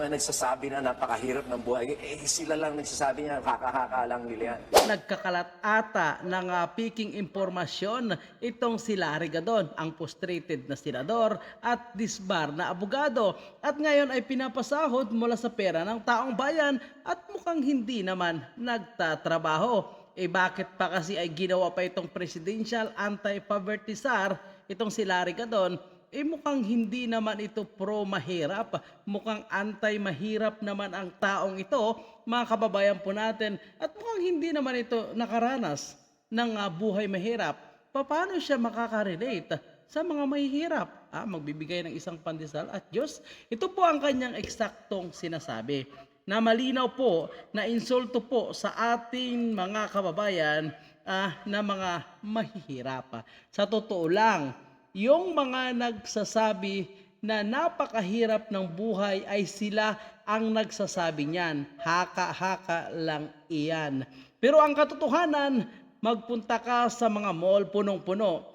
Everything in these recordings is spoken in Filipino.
mga nagsasabi na napakahirap ng buhay, eh sila lang nagsasabi niya, kaka-haka lang nila yan. Nagkakalat ata ng ah, peking impormasyon itong si Larry Gadon, ang frustrated na senador at disbar na abogado. At ngayon ay pinapasahod mula sa pera ng taong bayan at mukhang hindi naman nagtatrabaho. Eh bakit pa kasi ay ginawa pa itong presidential anti-poverty SAR, itong si Larry Gadon, eh mukhang hindi naman ito pro-mahirap. Mukhang anti-mahirap naman ang taong ito, mga kababayan po natin. At mukhang hindi naman ito nakaranas ng ah, buhay mahirap. Paano siya makaka-relate sa mga mahihirap? Ah, magbibigay ng isang pandesal at Diyos. Ito po ang kanyang eksaktong sinasabi na malinaw po na insulto po sa ating mga kababayan ah, na mga mahihirap. Sa totoo lang, yung mga nagsasabi na napakahirap ng buhay ay sila ang nagsasabi niyan. Haka-haka lang iyan. Pero ang katotohanan, magpunta ka sa mga mall punong-puno.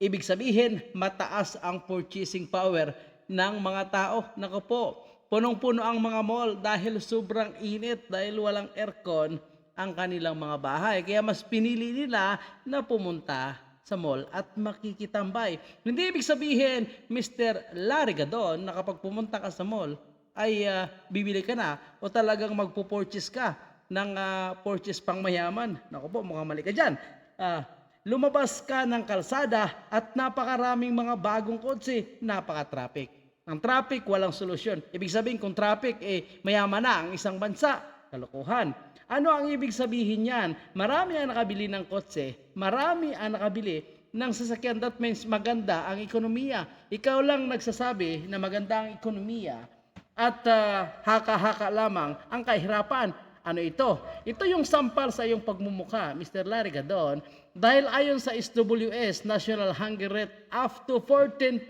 Ibig sabihin, mataas ang purchasing power ng mga tao. Naku po, punong-puno ang mga mall dahil sobrang init, dahil walang aircon ang kanilang mga bahay. Kaya mas pinili nila na pumunta sa mall at makikitambay. Hindi ibig sabihin, Mr. Larry Gadon, na kapag pumunta ka sa mall, ay ah, bibili ka na o talagang magpo-purchase ka ng ah, purchase pang mayaman. Naku po, mukhang mali ka dyan. Ah, lumabas ka ng kalsada at napakaraming mga bagong kotse, napaka-traffic. Ang traffic, walang solusyon. Ibig sabihin, kung traffic, eh, mayaman na ang isang bansa. Kalokohan. Ano ang ibig sabihin niyan? Marami ang nakabili ng kotse, marami ang nakabili ng sasakyan. That means maganda ang ekonomiya. Ikaw lang nagsasabi na maganda ang ekonomiya at ah, haka-haka lamang ang kahirapan. Ano ito? Ito yung sampal sa iyong pagmumukha, Mr. Larry Gadon, dahil ayon sa SWS National Hunger Rate up to 14.2%,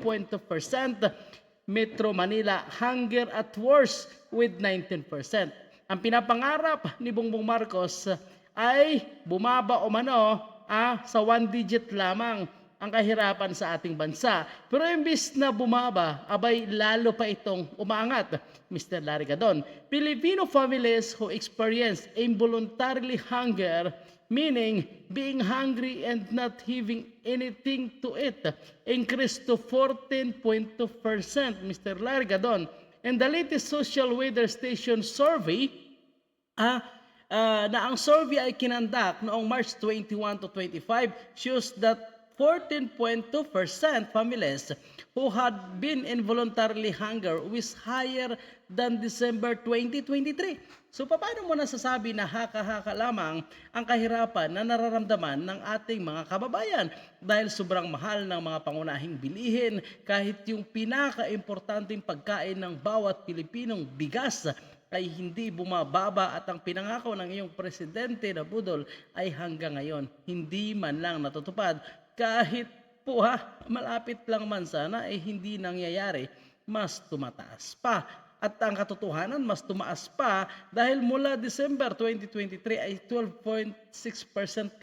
Metro Manila hunger at worst with 19%. Ang pinapangarap ni Bongbong Marcos ay bumaba o mano ah, sa one digit lamang ang kahirapan sa ating bansa. Pero imbis na bumaba, abay lalo pa itong umaangat, Mr. Larry Gadon. Filipino families who experience involuntarily hunger, meaning being hungry and not having anything to eat, increased to 14.2%, Mr. Larry Gadon. And the latest social weather station survey ah, ah, na ang survey ay kinandak noong March 21 to 25 shows that 14.2% families who had been involuntarily hunger was higher than December 2023. So paano mo nasasabi na haka-haka lamang ang kahirapan na nararamdaman ng ating mga kababayan dahil sobrang mahal ng mga pangunahing bilihin kahit yung pinaka-importanting pagkain ng bawat Pilipinong bigas ay hindi bumababa at ang pinangako ng iyong presidente na budol ay hanggang ngayon hindi man lang natutupad kahit po ha, malapit lang man sana ay hindi nangyayari, mas tumataas pa. At ang katotohanan, mas tumaas pa dahil mula December 2023 ay 12.6%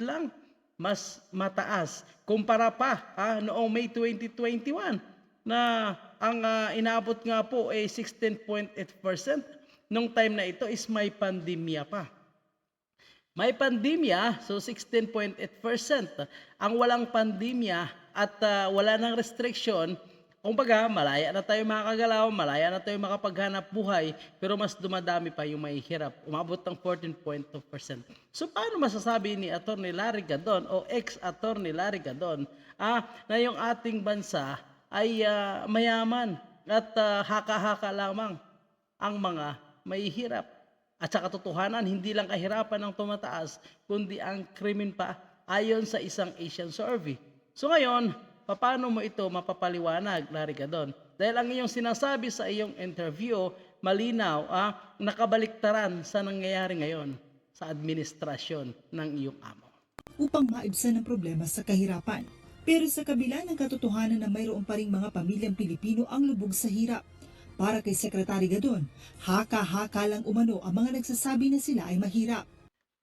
lang mas mataas kumpara pa ha, noong May 2021 na ang ah, inaabot nga po ay 16.8% nung time na ito is may pandemya pa. May pandemya, so 16.8%. Ang walang pandemya at ah, wala ng restriction, kumbaga malaya na tayo makakagalaw, malaya na tayo makapaghanap buhay, pero mas dumadami pa yung mahihirap. Umabot ng 14.2%. So paano masasabi ni Atty. Larry Gadon o ex-Atty. Larry Gadon ah, na yung ating bansa ay ah, mayaman at ah, haka-haka lamang ang mga mahihirap? At sa katotohanan, hindi lang kahirapan ang tumataas, kundi ang krimen pa ayon sa isang Asian survey. So ngayon, paano mo ito mapapaliwanag, Larry Gadon? Dahil ang iyong sinasabi sa iyong interview, malinaw, ah, nakabaliktaran sa nangyayari ngayon sa administrasyon ng iyong amo. upang maibsan ang problema sa kahirapan. Pero sa kabila ng katotohanan na mayroon pa ring mga pamilyang Pilipino ang lubog sa hirap. Para kay Sekretary Gadon, haka-haka lang umano ang mga nagsasabi na sila ay mahirap.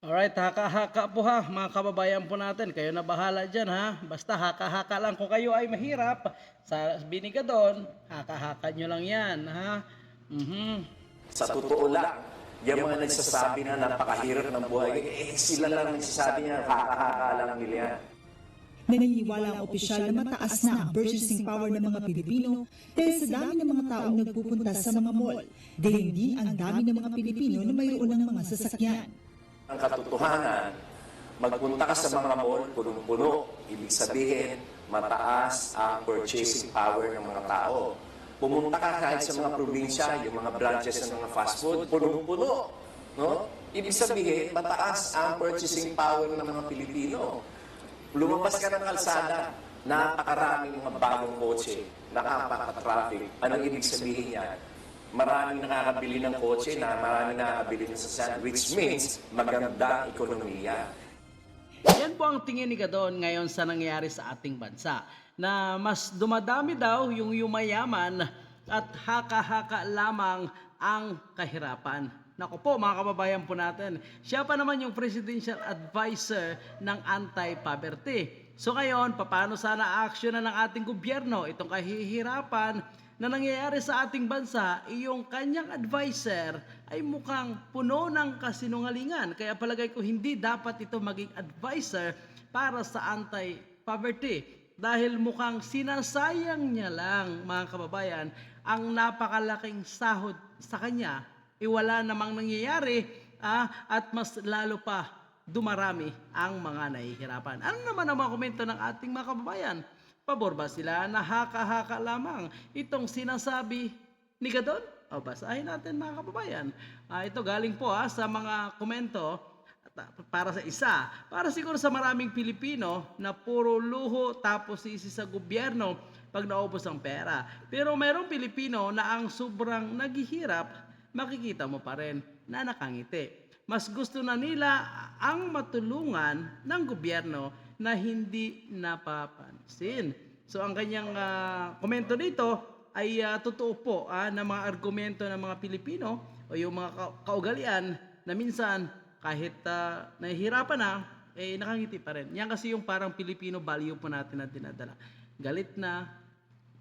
Alright, haka-haka po ha, mga kababayan po natin. Kayo na bahala dyan ha. Basta haka-haka lang. Kung kayo ay mahirap, sa biniga doon, haka-haka nyo lang yan ha. Mhm. Sa totoo lang, yung mga nagsasabi na napakahirap ng buhay, eh sila lang nagsasabi niya, haka-haka lang nila yan. Naniniwala ang opisyal na mataas na ang purchasing power ng mga Pilipino dahil sa dami ng mga taong nagpupunta sa mga mall. Gayon din ang dami ng mga Pilipino na mayroon ng mga sasakyan. Ang katotohanan, magpunta ka sa mga mall, punong-puno, ibig sabihin, mataas ang purchasing power ng mga tao. Pumunta ka kahit sa mga probinsya, yung mga branches ng mga fast food, punong-puno. No? Ibig sabihin, mataas ang purchasing power ng mga Pilipino. Lumabas ka ng kalsada, napakaraming mga bagong kotse, nakapaka-traffic. Anong ibig sabihin yan? Maraming nakakabili ng kotse na maraming nakakabili ng sasakyan, which means maganda ang ekonomiya. Yan po ang tingin ni Gadon ngayon sa nangyayari sa ating bansa na mas dumadami daw yung yumayaman at haka-haka lamang ang kahirapan. Naku po mga kababayan po natin, siya pa naman yung presidential advisor ng anti-poverty. So ngayon, paano sana action ng ating gobyerno itong kahihirapan na nangyayari sa ating bansa, iyong kanyang advisor ay mukhang puno ng kasinungalingan. Kaya palagay ko hindi dapat ito maging advisor para sa anti-poverty. Dahil mukhang sinasayang niya lang, mga kababayan, ang napakalaking sahod sa kanya. Iwala namang nangyayari ah, at mas lalo pa dumarami ang mga nahihirapan. Ano naman ang mga komento ng ating mga kababayan? Pabor ba sila na haka-haka lamang itong sinasabi ni Gadon? O basahin natin mga kababayan. Ah, ito galing po ah, sa mga komento ah, para sa isa. Para siguro sa maraming Pilipino na puro luho tapos sisi sa gobyerno pag naubos ang pera. Pero mayroong Pilipino na ang sobrang naghihirap, makikita mo pa rin na nakangiti. Mas gusto na nila ang matulungan ng gobyerno na hindi napapansin. So ang kanyang ah, komento dito ay ah, totoo po ah, na mga argumento ng mga Pilipino o yung mga ka- kaugalian na minsan kahit ah, nahihirapan na, eh nakangiti pa rin. Yan kasi yung parang Filipino value po natin na dinadala. Galit na,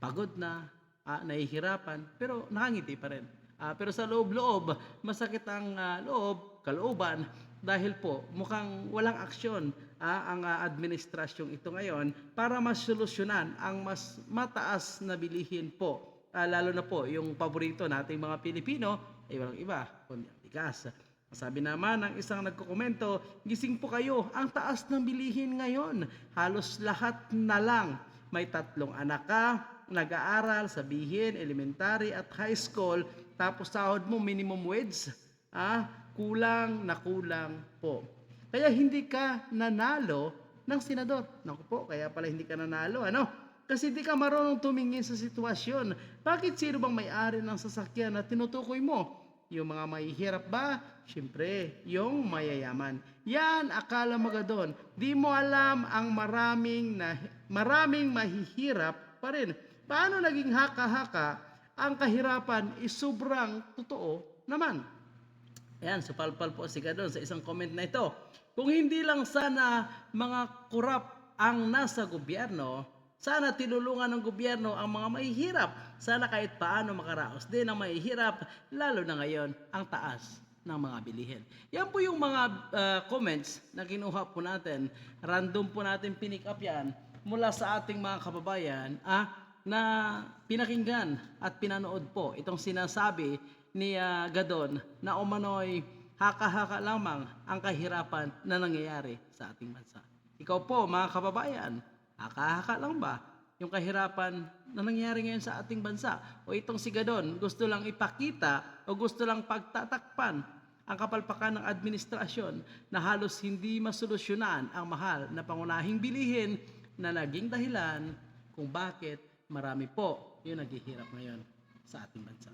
pagod na, ah, nahihirapan, pero nakangiti pa rin. Ah, pero sa loob-loob, masakit ang ah, loob, kalooban, dahil po mukhang walang aksyon ah, ang ah, administrasyong ito ngayon para masolusyonan ang mas mataas na bilihin po. Ah, lalo na po yung paborito nating mga Pilipino ay walang iba kundi ang bigas. Sabi naman ng isang nagkokomento, gising po kayo, ang taas ng bilihin ngayon. Halos lahat na lang. May tatlong anak ka, nag-aaral, sabihin, elementary at high school, tapos sahod mo minimum wage, ah, kulang na kulang po. Kaya hindi ka nanalo ng senador. Naku po, kaya pala hindi ka nanalo, ano? Kasi di ka marunong tumingin sa sitwasyon. Bakit sino bang may-ari ng sasakyan na tinutukoy mo? Yung mga mahihirap ba? Siyempre, yung mayayaman. Yan, akala mo ka doon. Di mo alam ang maraming, na, maraming mahihirap pa rin. Paano naging haka-haka ang kahirapan is sobrang totoo naman. Ayan, supalpal po si Gadon sa isang comment na ito. Kung hindi lang sana mga kurap ang nasa gobyerno, sana tinulungan ng gobyerno ang mga mahihirap. Sana kahit paano makaraos din ang mahihirap, lalo na ngayon ang taas ng mga bilihin. Yan po yung mga uh, comments na kinuha po natin. Random po natin pinick up yan mula sa ating mga kababayan ah, na pinakinggan at pinanood po itong sinasabi ni ah, Gadon na umano'y haka-haka lamang ang kahirapan na nangyayari sa ating bansa. Ikaw po, mga kababayan, haka-haka lang ba yung kahirapan na nangyayari ngayon sa ating bansa? O itong si Gadon, gusto lang ipakita o gusto lang pagtatakpan ang kapalpakan ng administrasyon na halos hindi masolusyonan ang mahal na pangunahing bilihin na naging dahilan kung bakit marami po yung naghihirap ngayon sa ating bansa.